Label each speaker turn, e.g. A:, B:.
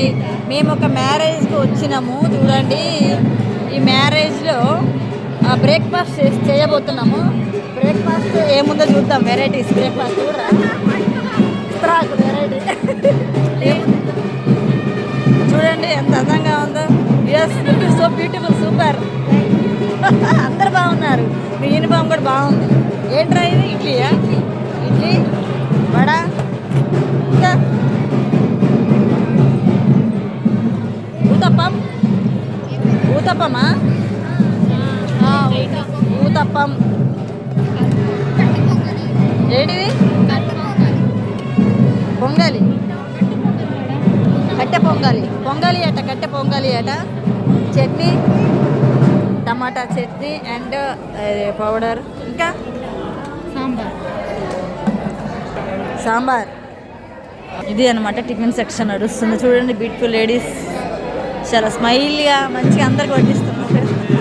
A: Hi మేము ఒక మ్యారేజ్కి వచ్చినాము. చూడండి ఈ మ్యారేజ్లో బ్రేక్ఫాస్ట్ చేయబోతున్నాము. బ్రేక్ఫాస్ట్ ఏముందో చూద్దాం. వెరైటీస్ బ్రేక్ఫాస్ట్ కూడా. ఇస్త్రాకు వెరైటీ. చూడండి ఎంత అందంగా ఉందో. ఎస్ సో బ్యూటిఫుల్ సూపర్ అందరు బాగున్నారు. మీ యూనిఫామ్ కూడా బాగుంది. ఏంట్రా ఇది? ఊతప్పం. ఊతప్పమా? ఊతప్పం. ఏంటిది? పొంగలి. కట్టె పొంగలి. పొంగలి అట కట్టె పొంగలి అట. Chutney tomato chutney and powder. ఇంకా?
B: సాంబార్.
A: సాంబార్. ఇది అనమాట టిఫిన్ సెక్షన్ నడుస్తుంది. చూడండి బ్యూటిఫుల్ లేడీస్ చాలా స్మైల్గా మంచిగా అందరికి వడ్డిస్తున్నారు